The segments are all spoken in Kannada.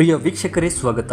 ಪ್ರಿಯ ವೀಕ್ಷಕರೇ, ಸ್ವಾಗತ.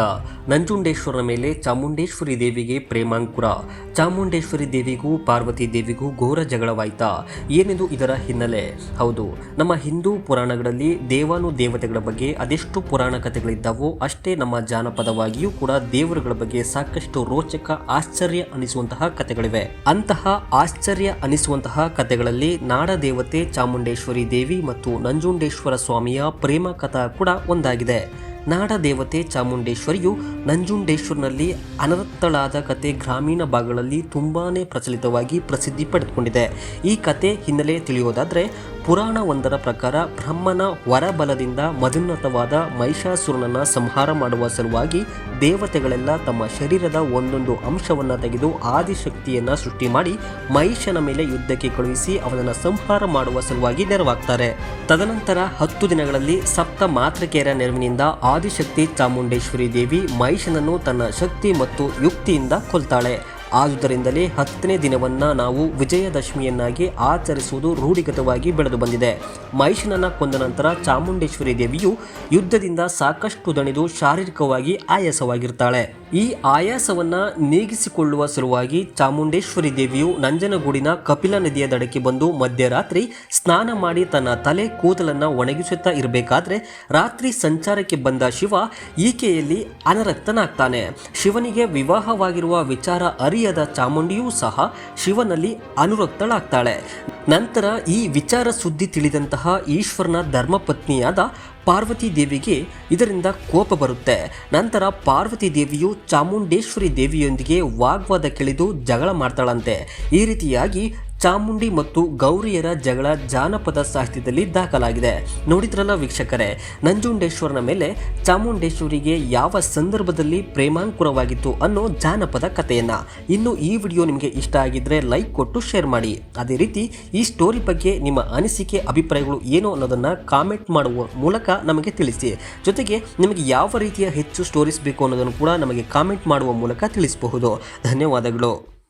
ನಂಜುಂಡೇಶ್ವರನ ಮೇಲೆ ಚಾಮುಂಡೇಶ್ವರಿ ದೇವಿಗೆ ಪ್ರೇಮಾಂಕುರ. ಚಾಮುಂಡೇಶ್ವರಿ ದೇವಿಗೂ, ಪಾರ್ವತಿ ದೇವಿಗೂ ಘೋರ ಜಗಳವಾಯ್ತಾ. ಏನಿದು ಇದರ ಹಿನ್ನೆಲೆ? ಹೌದು, ನಮ್ಮ ಹಿಂದೂ ಪುರಾಣಗಳಲ್ಲಿ ದೇವಾನು ದೇವತೆಗಳ ಬಗ್ಗೆ ಅದೆಷ್ಟು ಪುರಾಣ ಕಥೆಗಳಿದ್ದಾವೋ ಅಷ್ಟೇ ನಮ್ಮ ಜಾನಪದವಾಗಿಯೂ ಕೂಡ ದೇವರುಗಳ ಬಗ್ಗೆ ಸಾಕಷ್ಟು ರೋಚಕ, ಆಶ್ಚರ್ಯ ಅನಿಸುವಂತಹ ಕಥೆಗಳಿವೆ. ಅಂತಹ ಆಶ್ಚರ್ಯ ಅನಿಸುವಂತಹ ಕಥೆಗಳಲ್ಲಿ ನಾಡ ದೇವತೆ ಚಾಮುಂಡೇಶ್ವರಿ ದೇವಿ ಮತ್ತು ನಂಜುಂಡೇಶ್ವರ ಸ್ವಾಮಿಯ ಪ್ರೇಮ ಕಥಾ ಕೂಡ ಒಂದಾಗಿದೆ. ನಾಡ ದೇವತೆ ಚಾಮುಂಡೇಶ್ವರಿಯು ನಂಜುಂಡೇಶ್ವರ್ನಲ್ಲಿ ಅನರ್ಥಳಾದ ಕತೆ ಗ್ರಾಮೀಣ ಭಾಗಗಳಲ್ಲಿ ತುಂಬಾ ಪ್ರಚಲಿತವಾಗಿ ಪ್ರಸಿದ್ಧಿ ಪಡೆದುಕೊಂಡಿದೆ. ಈ ಕತೆ ಹಿನ್ನೆಲೆ ತಿಳಿಯೋದಾದ್ರೆ ಪುರಾಣವೊಂದರ ಪ್ರಕಾರ ಬ್ರಹ್ಮನ ವರಬಲದಿಂದ ಮಧುನ್ನತವಾದ ಮಹಿಷಾಸುರನನ್ನ ಸಂಹಾರ ಮಾಡುವ ಸಲುವಾಗಿ ದೇವತೆಗಳೆಲ್ಲ ತಮ್ಮ ಶರೀರದ ಒಂದೊಂದು ಅಂಶವನ್ನು ತೆಗೆದು ಆದಿಶಕ್ತಿಯನ್ನು ಸೃಷ್ಟಿ ಮಾಡಿ ಮಹಿಷನ ಮೇಲೆ ಯುದ್ಧಕ್ಕೆ ಕಳುಹಿಸಿ ಅವನನ್ನು ಸಂಹಾರ ಮಾಡುವ ಸಲುವಾಗಿ ನೆರವಾಗ್ತಾರೆ. ತದನಂತರ ಹತ್ತು ದಿನಗಳಲ್ಲಿ ಸಪ್ತ ಮಾತೃಕೆಯರ ನೆರವಿನಿಂದ ಆದಿಶಕ್ತಿ ಚಾಮುಂಡೇಶ್ವರಿ ದೇವಿ ಮಹಿಷನನ್ನು ತನ್ನ ಶಕ್ತಿ ಮತ್ತು ಯುಕ್ತಿಯಿಂದ ಕೊಲ್ತಾಳೆ. ಆದುದರಿಂದಲೇ ಹತ್ತನೇ ದಿನವನ್ನ ನಾವು ವಿಜಯದಶಮಿಯನ್ನಾಗಿ ಆಚರಿಸುವುದು ರೂಢಿಗತವಾಗಿ ಬೆಳೆದು ಬಂದಿದೆ. ಮಹಿಷನನ್ನು ಕೊಂದ ನಂತರ ಚಾಮುಂಡೇಶ್ವರಿ ದೇವಿಯು ಯುದ್ಧದಿಂದ ಸಾಕಷ್ಟು ದಣಿದು ಶಾರೀರಿಕವಾಗಿ ಆಯಾಸವಾಗಿರ್ತಾಳೆ. ಈ ಆಯಾಸವನ್ನ ನೀಗಿಸಿಕೊಳ್ಳುವ ಸಲುವಾಗಿ ಚಾಮುಂಡೇಶ್ವರಿ ದೇವಿಯು ನಂಜನಗೂಡಿನ ಕಪಿಲ ನದಿಯ ದಡಕ್ಕೆ ಬಂದು ಮಧ್ಯರಾತ್ರಿ ಸ್ನಾನ ಮಾಡಿ ತನ್ನ ತಲೆ ಕೂದಲನ್ನ ಒಣಗಿಸುತ್ತಾ ಇರಬೇಕಾದ್ರೆ ರಾತ್ರಿ ಸಂಚಾರಕ್ಕೆ ಬಂದ ಶಿವ ಈಕೆಯಲ್ಲಿ ಅನರಕ್ತನಾಗ್ತಾನೆ. ಶಿವನಿಗೆ ವಿವಾಹವಾಗಿರುವ ವಿಚಾರ ಅರಿಯದ ಚಾಮುಂಡಿಯೂ ಸಹ ಶಿವನಲ್ಲಿ ಅನುರಕ್ತಳಾಗ್ತಾಳೆ. ನಂತರ ಈ ವಿಚಾರ ಸುದ್ದಿ ತಿಳಿದಂತಹ ಈಶ್ವರನ ಧರ್ಮಪತ್ನಿಯಾದ ಪಾರ್ವತಿ ದೇವಿಗೆ ಇದರಿಂದ ಕೋಪ ಬರುತ್ತೆ. ನಂತರ ಪಾರ್ವತಿ ದೇವಿಯು ಚಾಮುಂಡೇಶ್ವರಿ ದೇವಿಯೊಂದಿಗೆ ವಾಗ್ವಾದ ಕೆಳಿದು ಜಗಳ ಮಾಡ್ತಾಳಂತೆ. ಈ ರೀತಿಯಾಗಿ ಚಾಮುಂಡಿ ಮತ್ತು ಗೌರಿಯರ ಜಗಳ ಜಾನಪದ ಸಾಹಿತ್ಯದಲ್ಲಿ ದಾಖಲಾಗಿದೆ. ನೋಡಿದ್ರಲ್ಲ ವೀಕ್ಷಕರೇ, ನಂಜುಂಡೇಶ್ವರನ ಮೇಲೆ ಚಾಮುಂಡೇಶ್ವರಿಗೆ ಯಾವ ಸಂದರ್ಭದಲ್ಲಿ ಪ್ರೇಮಾಂಕುರವಾಗಿತ್ತು ಅನ್ನೋ ಜಾನಪದ ಕಥೆಯನ್ನ. ಇನ್ನು ಈ ವಿಡಿಯೋ ನಿಮಗೆ ಇಷ್ಟ ಆಗಿದ್ರೆ ಲೈಕ್ ಕೊಟ್ಟು ಶೇರ್ ಮಾಡಿ. ಅದೇ ರೀತಿ ಈ ಸ್ಟೋರಿ ಬಗ್ಗೆ ನಿಮ್ಮ ಅನಿಸಿಕೆ, ಅಭಿಪ್ರಾಯಗಳು ಏನು ಅನ್ನೋದನ್ನ ಕಾಮೆಂಟ್ ಮಾಡುವ ಮೂಲಕ ನಮಗೆ ತಿಳಿಸಿ. ಜೊತೆಗೆ ನಿಮಗೆ ಯಾವ ರೀತಿಯ ಹೆಚ್ಚು ಸ್ಟೋರೀಸ್ ಬೇಕು ಅನ್ನೋದನ್ನು ಕೂಡ ನಮಗೆ ಕಾಮೆಂಟ್ ಮಾಡುವ ಮೂಲಕ ತಿಳಿಸಬಹುದು. ಧನ್ಯವಾದಗಳು.